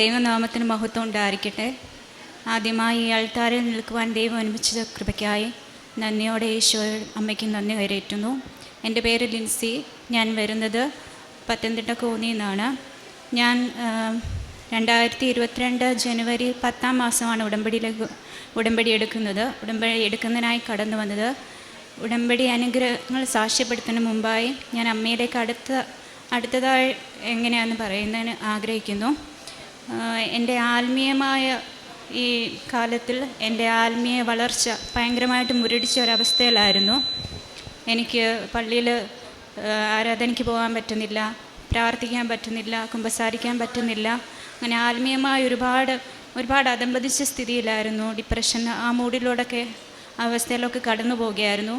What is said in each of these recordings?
ദൈവനാമത്തിന് മഹത്വം ഉണ്ടായിരിക്കട്ടെ. ആദ്യമായി ഈ അൾത്താരിൽ നിൽക്കുവാൻ ദൈവം അനുവദിച്ച കൃപയ്ക്കായി നന്ദിയോടെ ഈശോ അമ്മയ്ക്ക് നന്ദി വരേറ്റുന്നു എന്റെ പേര് ലിൻസി. ഞാൻ വരുന്നത് പത്തനംതിട്ട കോന്നിയിൽ നിന്നാണ് ഞാൻ രണ്ടായിരത്തി ഇരുപത്തിരണ്ട് ജനുവരി പത്താം മാസമാണ് ഉടമ്പടിയിലേക്ക് ഉടമ്പടി എടുക്കുന്നത്. ഉടമ്പടി എടുക്കുന്നതിനായി കടന്നു വന്നത്. ഉടമ്പടി അനുഗ്രഹങ്ങൾ സാക്ഷ്യപ്പെടുത്തുന്നതിന് മുമ്പായി ഞാൻ അമ്മയിലേക്ക് അടുത്ത അടുത്തതായി എങ്ങനെയാണെന്ന് പറയുന്നതിന് ആഗ്രഹിക്കുന്നു. എന്റെ ആത്മീയമായ ഈ കാലത്തിൽ എന്റെ ആത്മീയ വളർച്ച ഭയങ്കരമായിട്ട് മുരടിച്ച ഒരവസ്ഥയിലായിരുന്നു. എനിക്ക് പള്ളിയിൽ ആരാധനയ്ക്ക് പോകാൻ പറ്റുന്നില്ല പ്രാർത്ഥിക്കാൻ പറ്റുന്നില്ല കുമ്പസാരിക്കാൻ പറ്റുന്നില്ല. അങ്ങനെ ആത്മീയമായ ഒരുപാട് ഒരുപാട് അതമ്പതിച്ച സ്ഥിതിയിലായിരുന്നു. ഡിപ്രഷൻ ആ മൂഡിലൂടെയൊക്കെ അവസ്ഥയിലൊക്കെ കടന്നു പോവുകയായിരുന്നു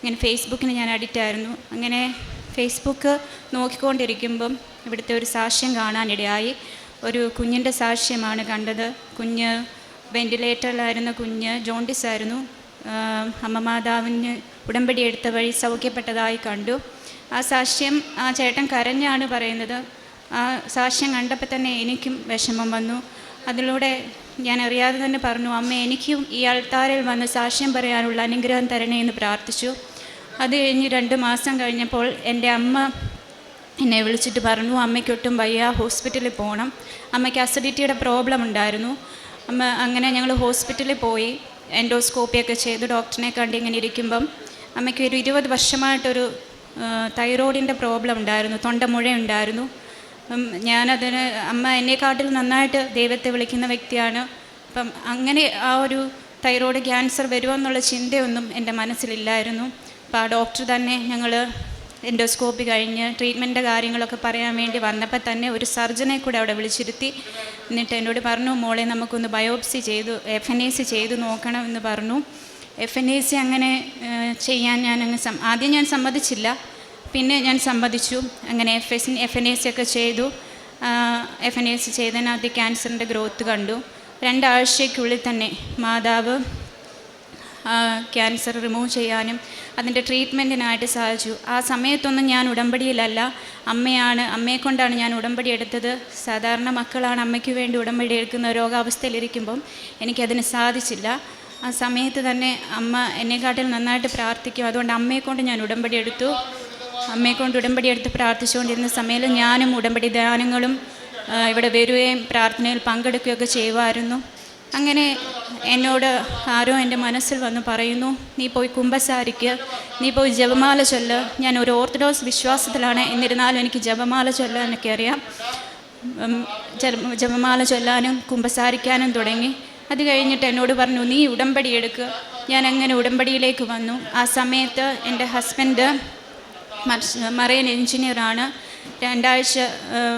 ഇങ്ങനെ ഫേസ്ബുക്കിന് ഞാൻ അഡിക്റ്റ് ആയിരുന്നു. അങ്ങനെ ഫേസ്ബുക്ക് നോക്കിക്കൊണ്ടിരിക്കുമ്പം ഇവിടുത്തെ ഒരു സാക്ഷ്യം കാണാനിടയായി. ഒരു കുഞ്ഞിന്റെ സാക്ഷ്യമാണ് കണ്ടത്. കുഞ്ഞ് വെന്റിലേറ്ററിലായിരുന്ന കുഞ്ഞ് ജോണ്ടിസ് ആയിരുന്നു അമ്മ മാതാവിന് ഉടമ്പടി എടുത്ത വഴി സൗഖ്യപ്പെട്ടതായി കണ്ടു. ആ സാക്ഷ്യം ആ ചേട്ടൻ കരഞ്ഞാണ് പറയുന്നത്. ആ സാക്ഷ്യം കണ്ടപ്പോൾ തന്നെ എനിക്കും വിഷമം വന്നു. അതിലൂടെ ഞാൻ അറിയാതെ തന്നെ പറഞ്ഞു അമ്മ എനിക്കും ഈ ആൾത്താരിൽ വന്ന് സാക്ഷ്യം പറയാനുള്ള അനുഗ്രഹം തരണേ എന്ന് പ്രാർത്ഥിച്ചു. അത് കഴിഞ്ഞ് രണ്ട് മാസം കഴിഞ്ഞപ്പോൾ എന്റെ അമ്മ എന്നെ വിളിച്ചിട്ട് പറഞ്ഞു അമ്മയ്ക്ക് ഒട്ടും വയ്യ ഹോസ്പിറ്റലിൽ പോകണം അമ്മയ്ക്ക് അസിഡിറ്റിയുടെ പ്രോബ്ലം ഉണ്ടായിരുന്നു. അമ്മ അങ്ങനെ ഞങ്ങൾ ഹോസ്പിറ്റലിൽ പോയി എൻഡോസ്കോപ്പിയൊക്കെ ചെയ്ത് ഡോക്ടറിനെ കണ്ട് ഇങ്ങനെ ഇരിക്കുമ്പം അമ്മയ്ക്ക് ഒരു ഇരുപത് വർഷമായിട്ടൊരു തൈറോയിഡിന്റെ പ്രോബ്ലം ഉണ്ടായിരുന്നു തൊണ്ടമുഴ ഉണ്ടായിരുന്നു. ഞാനതിന് അമ്മ എന്നെക്കാട്ടിൽ നന്നായിട്ട് ദൈവത്തെ വിളിക്കുന്ന വ്യക്തിയാണ്. അപ്പം അങ്ങനെ ആ ഒരു തൈറോയ്ഡ് ക്യാൻസർ വരുമെന്നുള്ള ചിന്തയൊന്നും എന്റെ മനസ്സിലില്ലായിരുന്നു. അപ്പോൾ ആ ഡോക്ടർ തന്നെ ഞങ്ങൾ എൻഡോസ്കോപ്പി കഴിഞ്ഞ് ട്രീറ്റ്മെന്റ് കാര്യങ്ങളൊക്കെ പറയാൻ വേണ്ടി വന്നപ്പോൾ തന്നെ ഒരു സർജനെ കൂടെ അവിടെ വിളിച്ചിരുത്തി. എന്നിട്ട് എന്നോട് പറഞ്ഞു മോളെ നമുക്കൊന്ന് ബയോപ്സി ചെയ്തു എഫ് എൻ എ സി ചെയ്ത് നോക്കണം എന്ന് പറഞ്ഞു. എഫ് എൻ എ സി അങ്ങനെ ചെയ്യാൻ ഞാൻ അങ്ങ് ആദ്യം ഞാൻ സമ്മതിച്ചില്ല. പിന്നെ ഞാൻ സമ്മതിച്ചു. അങ്ങനെ F S F N A C ഒക്കെ ചെയ്തു. എഫ് എൻ എ സി ചെയ്തതിനകത്ത് ക്യാൻസറിന്റെ ഗ്രോത്ത് കണ്ടു. രണ്ടാഴ്ചയ്ക്കുള്ളിൽ തന്നെ മാതാവ് ക്യാൻസർ റിമൂവ് ചെയ്യാനും അതിന്റെ ട്രീറ്റ്മെന്റിനായിട്ട് സാധിച്ചു. ആ സമയത്തൊന്നും ഞാൻ ഉടമ്പടിയിലല്ല. അമ്മയാണ് അമ്മയെ കൊണ്ടാണ് ഞാൻ ഉടമ്പടി എടുത്തത്. സാധാരണ മക്കളാണ് അമ്മയ്ക്ക് വേണ്ടി ഉടമ്പടി എടുക്കുന്ന രോഗാവസ്ഥയിലിരിക്കുമ്പം എനിക്കതിന് സാധിച്ചില്ല. ആ സമയത്ത് തന്നെ അമ്മ എന്നെക്കാട്ടിൽ നന്നായിട്ട് പ്രാർത്ഥിക്കും. അതുകൊണ്ട് അമ്മയെ കൊണ്ട് ഞാൻ ഉടമ്പടി എടുത്തു. അമ്മയെ കൊണ്ട് ഉടമ്പടി എടുത്ത് പ്രാർത്ഥിച്ചുകൊണ്ടിരുന്ന സമയത്ത് ഞാനും ഉടമ്പടി ധ്യാനങ്ങളും ഇവിടെ വരികയും പ്രാർത്ഥനയിൽ പങ്കെടുക്കുകയൊക്കെ ചെയ്യുമായിരുന്നു. അങ്ങനെ എന്നോട് ആരോ എന്റെ മനസ്സിൽ വന്ന് പറയുന്നു നീ പോയി കുംഭസാരിക്ക് നീ പോയി ജപമാല ചൊല്ല്. ഞാൻ ഒരു ഓർത്തഡോക്സ് വിശ്വാസത്തിലാണ്. എന്നിരുന്നാലും എനിക്ക് ജപമാല ചൊല്ലാനൊക്കെ അറിയാം. ജപമാല ചൊല്ലാനും കുംഭസാരിക്കാനും തുടങ്ങി. അത് കഴിഞ്ഞിട്ട് എന്നോട് പറഞ്ഞു നീ ഉടമ്പടി എടുക്കുക ഞാൻ അങ്ങനെ ഉടമ്പടിയിലേക്ക് വന്നു. ആ സമയത്ത് എന്റെ ഹസ്ബൻഡ് മറൈൻ എഞ്ചിനീയറാണ് രണ്ടാഴ്ച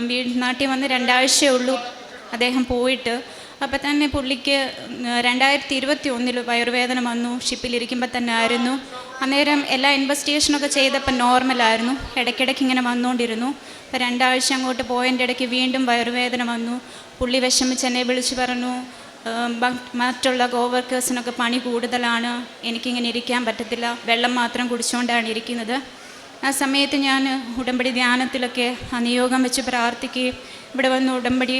വീട് നാട്ടിൽ വന്ന് രണ്ടാഴ്ചയേ ഉള്ളൂ അദ്ദേഹം പോയിട്ട് അപ്പം തന്നെ പുള്ളിക്ക് രണ്ടായിരത്തി ഇരുപത്തി ഒന്നിൽ വയറുവേദന വന്നു ഷിപ്പിലിരിക്കുമ്പോൾ തന്നെ ആയിരുന്നു. അന്നേരം എല്ലാ ഇൻവെസ്റ്റിഗേഷനൊക്കെ ചെയ്തപ്പോൾ നോർമലായിരുന്നു. ഇടയ്ക്കിടയ്ക്ക് ഇങ്ങനെ വന്നുകൊണ്ടിരുന്നു അപ്പോൾ രണ്ടാഴ്ച അങ്ങോട്ട് പോയതിന്റെ ഇടയ്ക്ക് വീണ്ടും വയറുവേദന വന്നു. പുള്ളി വിഷമിച്ച് എന്നെ വിളിച്ച് പറഞ്ഞു മറ്റുള്ള കോവർക്കേഴ്സിനൊക്കെ പണി കൂടുതലാണ് എനിക്കിങ്ങനെ ഇരിക്കാൻ പറ്റത്തില്ല വെള്ളം മാത്രം കുടിച്ചുകൊണ്ടാണ് ഇരിക്കുന്നത്. ആ സമയത്ത് ഞാൻ ഉടമ്പടി ധ്യാനത്തിലൊക്കെ ആ നിയോഗം വെച്ച് പ്രാർത്ഥിക്കുകയും ഇവിടെ വന്ന് ഉടമ്പടി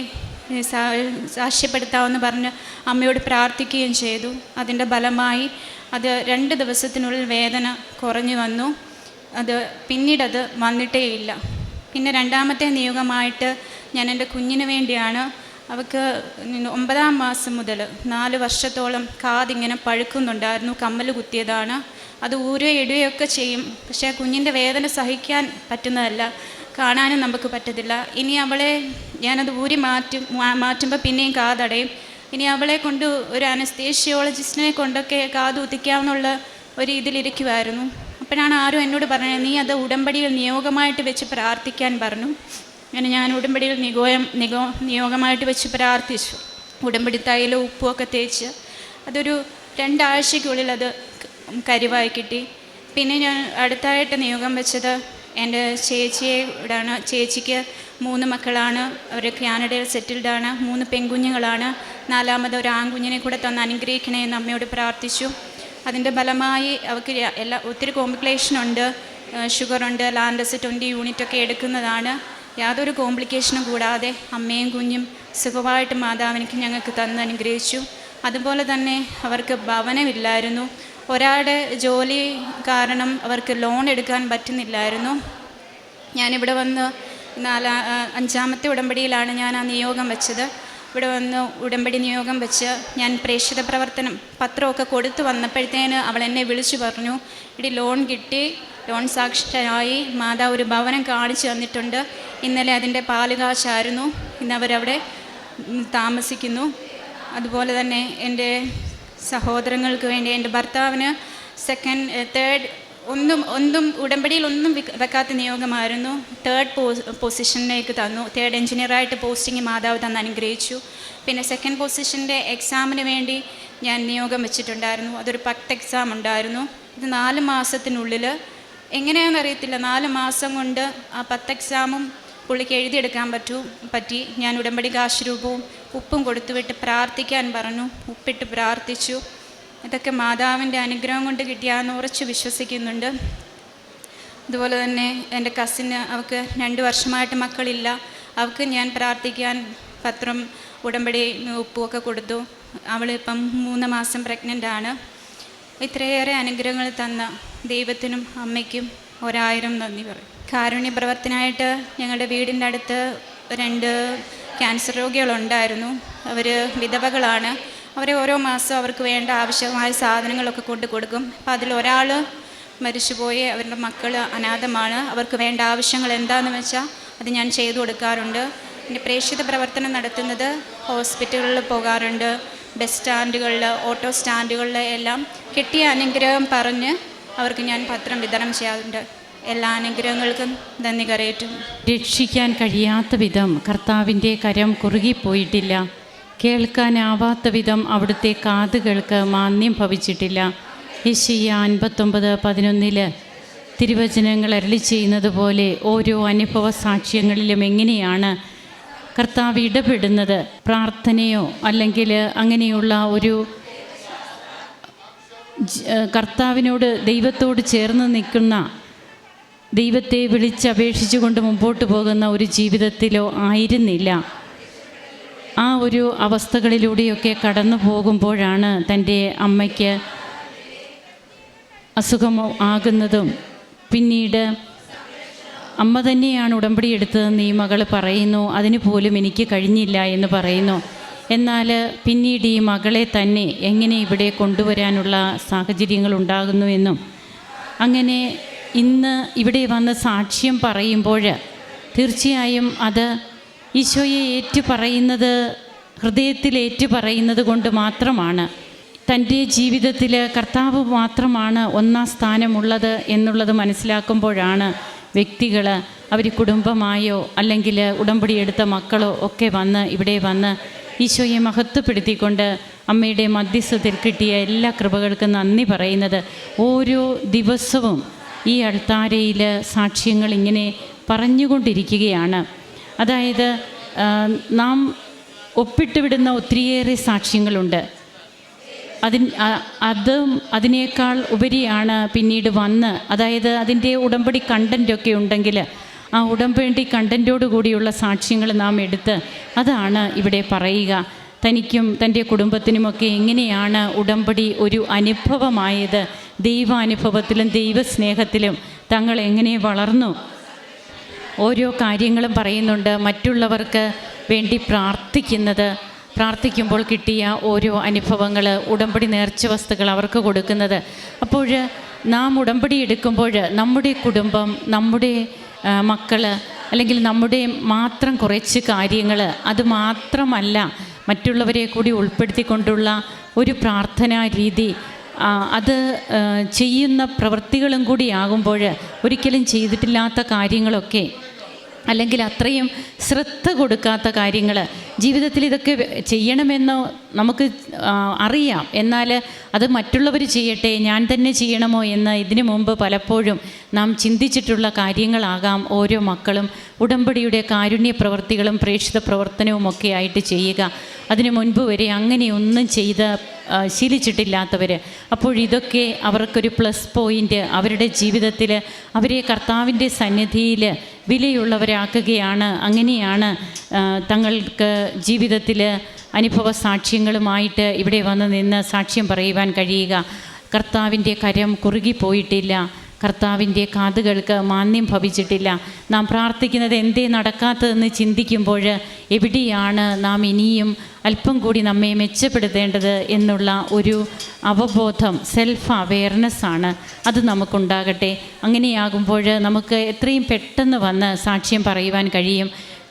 സാക്ഷ്യപ്പെടുത്താമെന്ന് പറഞ്ഞ് അമ്മയോട് പ്രാർത്ഥിക്കുകയും ചെയ്തു. അതിന്റെ ഫലമായി അത് രണ്ട് ദിവസത്തിനുള്ളിൽ വേദന കുറഞ്ഞു വന്നു. അത് പിന്നീടത് വന്നിട്ടേ ഇല്ല പിന്നെ രണ്ടാമത്തെ നിയോഗമായിട്ട് ഞാൻ എന്റെ കുഞ്ഞിന് വേണ്ടിയാണ് അവൾക്ക് ഒമ്പതാം മാസം മുതൽ നാല് വർഷത്തോളം കാതിങ്ങനെ പഴുക്കുന്നുണ്ടായിരുന്നു കമ്മൽ കുത്തിയതാണ്. അത് ഊരോ ഇടുകയൊക്കെ ചെയ്യും. പക്ഷേ കുഞ്ഞിന്റെ വേദന സഹിക്കാൻ പറ്റുന്നതല്ല കാണാനും നമുക്ക് പറ്റത്തില്ല. ഇനി അവളെ ഞാനത് ഊരി മാറ്റും മാറ്റുമ്പോൾ പിന്നെയും കാതടയും. ഇനി അവളെ കൊണ്ട് ഒരു അനസ്തേഷ്യോളജിസ്റ്റിനെ കൊണ്ടൊക്കെ കാത് ഉദിക്കാമെന്നുള്ള ഒരു ഇതിലിരിക്കുമായിരുന്നു അപ്പോഴാണ് ആരും എന്നോട് പറഞ്ഞത് നീ അത് ഉടമ്പടിയിൽ നിയോഗമായിട്ട് വെച്ച് പ്രാർത്ഥിക്കാൻ പറഞ്ഞു. അങ്ങനെ ഞാൻ ഉടമ്പടിയിൽ നിഗോയം നിഗോ നിയോഗമായിട്ട് വെച്ച് പ്രാർത്ഥിച്ചു. ഉടമ്പടി തൈലും ഉപ്പുമൊക്കെ തേച്ച് അതൊരു രണ്ടാഴ്ചയ്ക്കുള്ളിൽ അത് കരിവായി കിട്ടി. പിന്നെ ഞാൻ അടുത്തായിട്ട് നിയോഗം വെച്ചത് എന്റെ ചേച്ചിയെ ഇവിടെയാണ് ചേച്ചിക്ക് മൂന്ന് മക്കളാണ് അവർ കാനഡയിൽ സെറ്റിൽഡാണ് മൂന്ന് പെൺകുഞ്ഞുങ്ങളാണ്. നാലാമത് ഒരു ആൺകുഞ്ഞിനെ കൂടെ തന്ന് അനുഗ്രഹിക്കണേ എന്ന് അമ്മയോട് പ്രാർത്ഥിച്ചു. അതിന്റെ ഫലമായി അവർക്ക് എല്ലാ ഒത്തിരി കോംപ്ലിക്കേഷനുണ്ട് ഷുഗറുണ്ട് ലാൻഡസ് ട്വന്റി യൂണിറ്റ് ഒക്കെ എടുക്കുന്നതാണ്. യാതൊരു കോംപ്ലിക്കേഷനും കൂടാതെ അമ്മയും കുഞ്ഞും സുഖമായിട്ട് മാതാവിനിക്ക് ഞങ്ങൾക്ക് തന്ന് അനുഗ്രഹിച്ചു. അതുപോലെ തന്നെ അവർക്ക് ഭവനമില്ലായിരുന്നു. ഒരാളുടെ ജോലി കാരണം അവർക്ക് ലോൺ എടുക്കാൻ പറ്റുന്നില്ലായിരുന്നു. ഞാനിവിടെ വന്ന് നാലാ അഞ്ചാമത്തെ ഉടമ്പടിയിലാണ് ഞാൻ ആ നിയോഗം വെച്ചത്. ഇവിടെ വന്ന് ഉടമ്പടി നിയോഗം വെച്ച് ഞാൻ പ്രേക്ഷിത പ്രവർത്തനം പത്രമൊക്കെ കൊടുത്തു വന്നപ്പോഴത്തേന് അവൾ എന്നെ വിളിച്ചു പറഞ്ഞു ഇടി ലോൺ കിട്ടി ലോൺ സാക്ഷരായി മാതാവ് ഒരു ഭവനം കാണിച്ചു തന്നിട്ടുണ്ട്. ഇന്നലെ അതിന്റെ പാലുകാശായിരുന്നു ഇന്ന് അവരവിടെ താമസിക്കുന്നു. അതുപോലെ തന്നെ എന്റെ സഹോദരങ്ങൾക്ക് വേണ്ടി എന്റെ ഭർത്താവിന് സെക്കൻഡ് തേർഡ് ഒന്നും ഒന്നും ഉടമ്പടിയിൽ ഒന്നും വിക- വെക്കാത്ത നിയോഗമായിരുന്നു. തേർഡ് പൊസിഷനിലേക്ക് തന്നു. തേർഡ് എഞ്ചിനീയറായിട്ട് പോസ്റ്റിംഗ് മാതാവ് തന്ന് അനുഗ്രഹിച്ചു. പിന്നെ സെക്കൻഡ് പൊസിഷന്റെ എക്സാമിന് വേണ്ടി ഞാൻ നിയോഗം വെച്ചിട്ടുണ്ടായിരുന്നു. അതൊരു പത്ത് എക്സാം ഉണ്ടായിരുന്നു. ഇത് നാല് മാസത്തിനുള്ളിൽ എങ്ങനെയാണെന്ന് അറിയത്തില്ല. നാല് മാസം കൊണ്ട് ആ പത്ത് എക്സാമും പുള്ളിക്ക് എഴുതിയെടുക്കാൻ പറ്റൂ പറ്റി. ഞാൻ ഉടമ്പടി കാശ് രൂപവും ഉപ്പും കൊടുത്തുവിട്ട് പ്രാർത്ഥിക്കാൻ പറഞ്ഞു. ഉപ്പിട്ട് പ്രാർത്ഥിച്ചു. ഇതൊക്കെ മാതാവിന്റെ അനുഗ്രഹം കൊണ്ട് കിട്ടിയാന്ന് ഉറച്ച് വിശ്വസിക്കുന്നുണ്ട്. അതുപോലെ തന്നെ എന്റെ കസിന് അവൾക്ക് രണ്ട് വർഷമായിട്ട് മക്കളില്ല. അവൾക്ക് ഞാൻ പ്രാർത്ഥിക്കാൻ പത്രം ഉടമ്പടി ഉപ്പുമൊക്കെ കൊടുത്തു. അവളിപ്പം മൂന്ന് മാസം പ്രഗ്നന്റ് ആണ്. ഇത്രയേറെ അനുഗ്രഹങ്ങൾ തന്ന ദൈവത്തിനും അമ്മയ്ക്കും ഒരായിരം നന്ദി പറയും. കാരുണ്യ പ്രവർത്തനമായിട്ട് ഞങ്ങളുടെ വീടിന്റെ അടുത്ത് രണ്ട് ക്യാൻസർ രോഗികളുണ്ടായിരുന്നു. അവർ വിധവകളാണ്. അവരെ ഓരോ മാസം അവർക്ക് വേണ്ട ആവശ്യമായ സാധനങ്ങളൊക്കെ കൊണ്ടു കൊടുക്കും. അപ്പം അതിൽ ഒരാൾ മരിച്ചുപോയി അവരുടെ മക്കൾ അനാഥമാണ്. അവർക്ക് വേണ്ട ആവശ്യങ്ങൾ എന്താണെന്ന് വെച്ചാൽ അത് ഞാൻ ചെയ്തു കൊടുക്കാറുണ്ട്. പിന്നെ പ്രേക്ഷിത പ്രവർത്തനം നടത്തുന്നത് ഹോസ്പിറ്റലുകളിൽ പോകാറുണ്ട്. ബസ് സ്റ്റാൻഡുകളിൽ ഓട്ടോ സ്റ്റാൻഡുകളിൽ എല്ലാം കിട്ടിയ അനുഗ്രഹം പറഞ്ഞ് അവർക്ക് ഞാൻ പത്രം വിതരണം ചെയ്യാറുണ്ട്. എല്ലാ അനുഗ്രഹങ്ങൾക്കും നന്ദി കരയേറ്റും രക്ഷിക്കാൻ കഴിയാത്ത വിധം കർത്താവിന്റെ കരം കുറുകിപ്പോയിട്ടില്ല കേൾക്കാനാവാത്ത വിധം അവിടുത്തെ കാതുകൾക്ക് മാന്യം ഭവിച്ചിട്ടില്ല. യശയ്യ അൻപത്തൊമ്പത് പതിനൊന്നിൽ തിരുവചനങ്ങൾ അരളി ചെയ്യുന്നത് പോലെ ഓരോ അനുഭവ സാക്ഷ്യങ്ങളിലും എങ്ങനെയാണ് കർത്താവ് ഇടപെടുന്നത്? പ്രാർത്ഥനയോ അല്ലെങ്കിൽ അങ്ങനെയുള്ള ഒരു കർത്താവിനോട് ദൈവത്തോട് ചേർന്ന് നിൽക്കുന്ന ദൈവത്തെ വിളിച്ചപേക്ഷിച്ചുകൊണ്ട് മുമ്പോട്ട് പോകുന്ന ഒരു ജീവിതത്തിലോ ആയിരുന്നില്ല. ആ ഒരു അവസ്ഥകളിലൂടെയൊക്കെ കടന്നു പോകുമ്പോഴാണ് തന്റെ അമ്മയ്ക്ക് അസുഖമോ ആകുന്നതും. പിന്നീട് അമ്മ തന്നെയാണ് ഉടമ്പടി എടുത്തതെന്ന് ഈ മകൾ പറയുന്നു. അതിന് പോലും എനിക്ക് കഴിഞ്ഞില്ല എന്ന് പറയുന്നു. എന്നാൽ പിന്നീട് ഈ മകളെ തന്നെ എങ്ങനെ ഇവിടെ കൊണ്ടുവരാനുള്ള സാഹചര്യങ്ങൾ ഉണ്ടാകുന്നു എന്നും അങ്ങനെ ഇന്ന് ഇവിടെ വന്ന് സാക്ഷ്യം പറയുമ്പോൾ തീർച്ചയായും അത് ഈശോയെ ഏറ്റു പറയുന്നത് ഹൃദയത്തിൽ ഏറ്റു പറയുന്നത് കൊണ്ട് മാത്രമാണ്. തന്റെ ജീവിതത്തിൽ കർത്താവ് മാത്രമാണ് ഒന്നാം സ്ഥാനമുള്ളത് എന്നുള്ളത് മനസ്സിലാക്കുമ്പോഴാണ് വ്യക്തികൾ അവർ കുടുംബമായോ അല്ലെങ്കിൽ ഉടമ്പടി എടുത്ത മക്കളോ ഒക്കെ വന്ന് ഇവിടെ വന്ന് ഈശോയെ മഹത്വപ്പെടുത്തിക്കൊണ്ട് അമ്മയുടെ മധ്യസ്ഥത്തിൽ കിട്ടിയ എല്ലാ കൃപകൾക്കും നന്ദി പറയുന്നത്. ഓരോ ദിവസവും ഈ അൾത്താരയിൽ സാക്ഷ്യങ്ങൾ ഇങ്ങനെ പറഞ്ഞുകൊണ്ടിരിക്കുകയാണ്. അതായത് നാം ഒപ്പിട്ട് വിടുന്ന ഒത്തിരിയേറെ സാക്ഷ്യങ്ങളുണ്ട്. അതിൻ അത് അതിനേക്കാൾ ഉപരിയാണ് പിന്നീട് വന്ന്. അതായത് അതിന്റെ ഉടമ്പടി കണ്ടന്റൊക്കെ ഉണ്ടെങ്കിൽ ആ ഉടമ്പടി കണ്ടന്റോട് കൂടിയുള്ള സാക്ഷ്യങ്ങൾ നാം എടുത്ത് അതാണ് ഇവിടെ പറയുക. തനിക്കും തന്റെ കുടുംബത്തിനുമൊക്കെ എങ്ങനെയാണ് ഉടമ്പടി ഒരു അനുഭവമായത്? ദൈവാനുഭവത്തിലും ദൈവസ്നേഹത്തിലും തങ്ങൾ എങ്ങനെ വളർന്നു? ഓരോ കാര്യങ്ങളും പറയുന്നുണ്ട്. മറ്റുള്ളവർക്ക് വേണ്ടി പ്രാർത്ഥിക്കുന്നത്. പ്രാർത്ഥിക്കുമ്പോൾ കിട്ടിയ ഓരോ അനുഭവങ്ങൾ ഉടമ്പടി നേർച്ച വസ്തുക്കൾ അവർക്ക് കൊടുക്കുന്നത്. അപ്പോൾ നാം ഉടമ്പടി എടുക്കുമ്പോൾ നമ്മുടെ കുടുംബം നമ്മുടെ മക്കൾ അല്ലെങ്കിൽ നമ്മുടെ മാത്രം കുറച്ച് കാര്യങ്ങൾ അത് മാത്രമല്ല മറ്റുള്ളവരെ കൂടി ഉൾപ്പെടുത്തിക്കൊണ്ടുള്ള ഒരു പ്രാർത്ഥനാ രീതി അത് ചെയ്യുന്ന പ്രവൃത്തികളും കൂടി ആകുമ്പോൾ ഒരിക്കലും ചെയ്തിട്ടില്ലാത്ത കാര്യങ്ങളൊക്കെ അല്ലെങ്കിൽ അത്രയും ശ്രദ്ധ കൊടുക്കാത്ത കാര്യങ്ങൾ ജീവിതത്തിൽ ഇതൊക്കെ ചെയ്യണമെന്ന് നമുക്ക് അറിയാം. എന്നാൽ അത് മറ്റുള്ളവർ ചെയ്യട്ടെ ഞാൻ തന്നെ ചെയ്യണമോ എന്ന് ഇതിനു മുമ്പ് പലപ്പോഴും നാം ചിന്തിച്ചിട്ടുള്ള കാര്യങ്ങളാകാം ഓരോ മക്കളും ഉടമ്പടിയുടെ കാരുണ്യ പ്രവൃത്തികളും പ്രേക്ഷിത പ്രവർത്തനവും ഒക്കെ ആയിട്ട് ചെയ്യുക. അതിനു മുൻപ് വരെ അങ്ങനെയൊന്നും ചെയ്ത് ശീലിച്ചിട്ടില്ലാത്തവർ അപ്പോൾ ഇതൊക്കെ അവർക്കൊരു പ്ലസ് പോയിന്റ് അവരുടെ ജീവിതത്തിൽ അവരെ കർത്താവിന്റെ സന്നിധിയിൽ വിലയുള്ളവരാക്കുകയാണ്. അങ്ങനെയാണ് തങ്ങൾക്ക് ജീവിതത്തിൽ അനുഭവ സാക്ഷ്യങ്ങളുമായിട്ട് ഇവിടെ വന്ന് നിന്ന് സാക്ഷ്യം പറയുവാൻ കഴിയുക. കർത്താവിന്റെ കരം കുറുകിപ്പോയിട്ടില്ല കർത്താവിന്റെ കാതുകൾക്ക് മാന്യം ഭവിച്ചിട്ടില്ല. നാം പ്രാർത്ഥിക്കുന്നത് എന്തേ നടക്കാത്തതെന്ന് ചിന്തിക്കുമ്പോൾ എവിടെയാണ് നാം ഇനിയും അല്പം കൂടി നമ്മെ മെച്ചപ്പെടുത്തേണ്ടത് എന്നുള്ള ഒരു അവബോധം സെൽഫ് അവെയർനെസ്സാണ് അത് നമുക്കുണ്ടാകട്ടെ. അങ്ങനെയാകുമ്പോൾ നമുക്ക് എത്രയും പെട്ടെന്ന് വന്ന് സാക്ഷ്യം പറയുവാൻ കഴിയും.